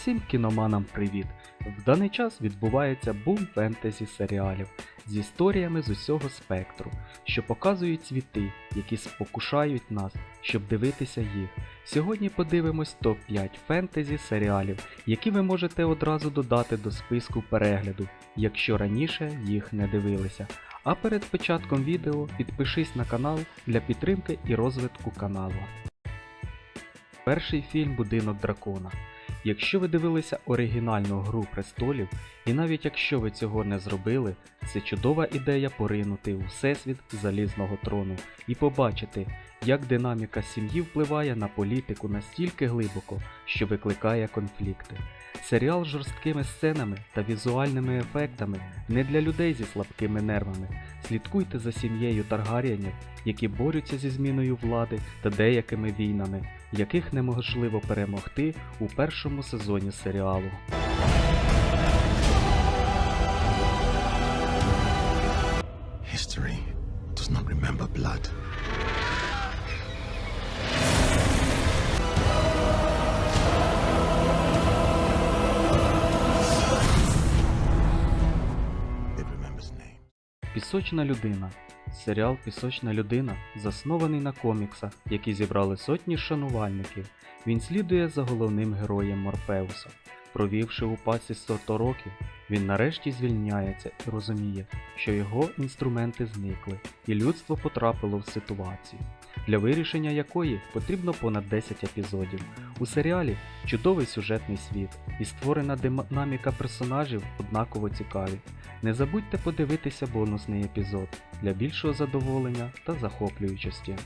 Всім кіноманам привіт! В даний час відбувається бум фентезі серіалів з історіями з усього спектру, що показують світи, які спокушають нас, щоб дивитися їх. Сьогодні подивимось топ-5 фентезі серіалів, які ви можете одразу додати до списку перегляду, якщо раніше їх не дивилися. А перед початком відео підпишись на канал для підтримки і розвитку каналу. Перший фільм Будинок дракона. Якщо ви дивилися оригінальну Гру престолів, і навіть якщо ви цього не зробили, це чудова ідея поринути у всесвіт залізного трону і побачити, як динаміка сім'ї впливає на політику настільки глибоко, що викликає конфлікти. Серіал з жорсткими сценами та візуальними ефектами не для людей зі слабкими нервами. Слідкуйте за сім'єю Таргарієнів, які борються зі зміною влади та деякими війнами, яких неможливо перемогти у першому сезоні серіалу. History does not remember blood. Пісочна людина. Серіал Пісочна людина заснований на коміксах, які зібрали сотні шанувальників. Він слідує за головним героєм Морфеуса. Провівши у пасі 100 років, він нарешті звільняється і розуміє, що його інструменти зникли, і людство потрапило в ситуацію, для вирішення якої потрібно понад 10 епізодів. У серіалі чудовий сюжетний світ і створена динаміка персонажів однаково цікаві. Не забудьте подивитися бонусний епізод для більшого задоволення та захоплюючості.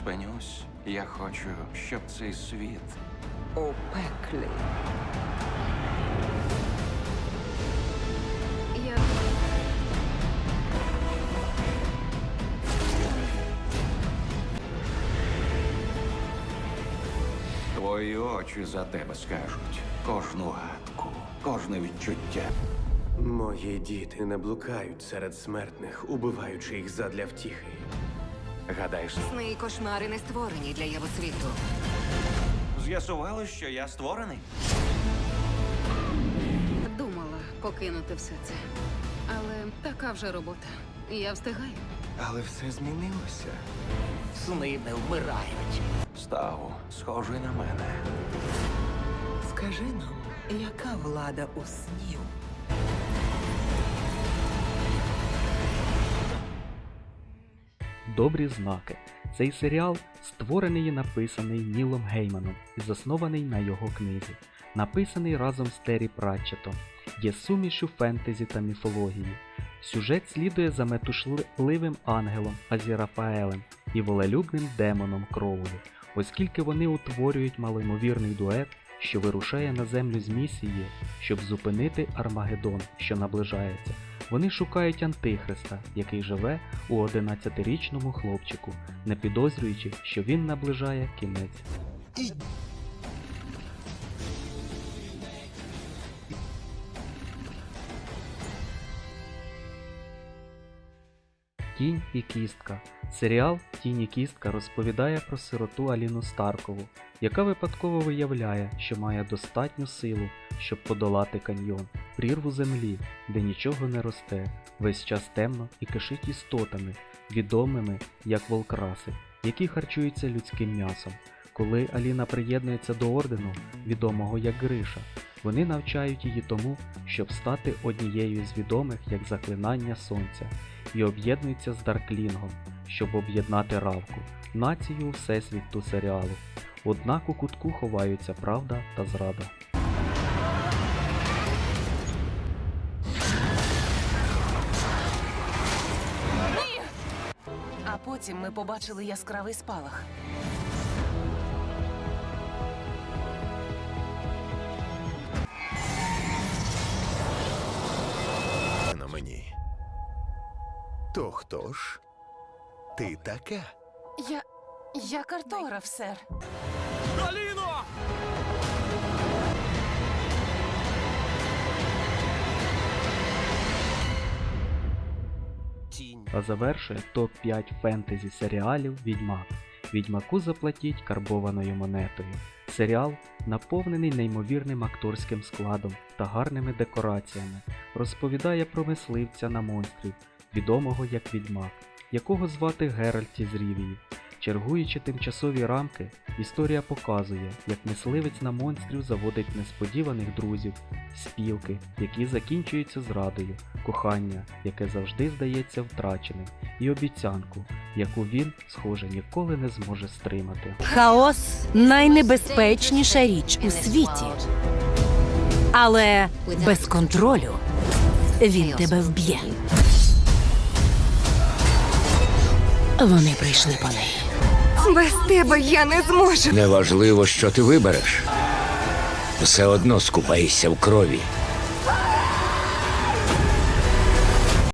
Я спинюсь. Я хочу, щоб цей світ у пеклі. Я твої очі за тебе скажуть. Кожну гадку, кожне відчуття. Мої діти не блукають серед смертних, убиваючи їх задля втіхи. Гадаєш, сни і кошмари не створені для явосвіту. з'ясували, що я створений? Думала покинути все це. Але така вже робота. Я встигаю. Але все змінилося. Сни не вмирають. Став схожий на мене. Скажи нам, яка влада у снів? Добрі знаки. Цей серіал створений і написаний Нілом Гейманом і заснований на його книзі. Написаний разом з Террі Пратчетом, є сумішю фентезі та міфології. Сюжет слідує за метушливим ангелом Азірафаелем і волелюбним демоном Кроулі, оскільки вони утворюють малоймовірний дует, що вирушає на землю з місією, щоб зупинити Армагеддон, що наближається. Вони шукають Антихриста, який живе у 11-річному хлопчику, не підозрюючи, що він наближає кінець. Тінь і кістка. Серіал Тінь і кістка розповідає про сироту Аліну Старкову, яка випадково виявляє, що має достатню силу, щоб подолати каньйон, прірву землі, де нічого не росте, весь час темно і кишить істотами, відомими як волкраси, які харчуються людським м'ясом. Коли Аліна приєднується до ордену, відомого як Гриша, вони навчають її тому, щоб стати однією з відомих як заклинання сонця, і об'єднується з Дарклінгом, щоб об'єднати Равку, націю всесвіту серіалу. Однак у кутку ховаються правда та зрада. Потім ми побачили яскравий спалах. На мені. То хто ж? Ти така? Я. Я картограф, сер. А завершує топ-5 фентезі серіалів Відьмак. відьмаку заплатіть карбованою монетою. Серіал наповнений неймовірним акторським складом та гарними декораціями, розповідає про мисливця на монстрів, відомого як відьмак, якого звати Геральт із Рівії. Чергуючи тимчасові рамки, історія показує, як мисливець на монстрів заводить несподіваних друзів, спілки, які закінчуються зрадою, кохання, яке завжди здається втраченим, і обіцянку, яку він, схоже, ніколи не зможе стримати. Хаос найнебезпечніша річ у світі. Але без контролю він тебе вб'є. Вони прийшли по неї. Без тебе я не зможу. Неважливо, що ти вибереш. Все одно скупаєшся в крові.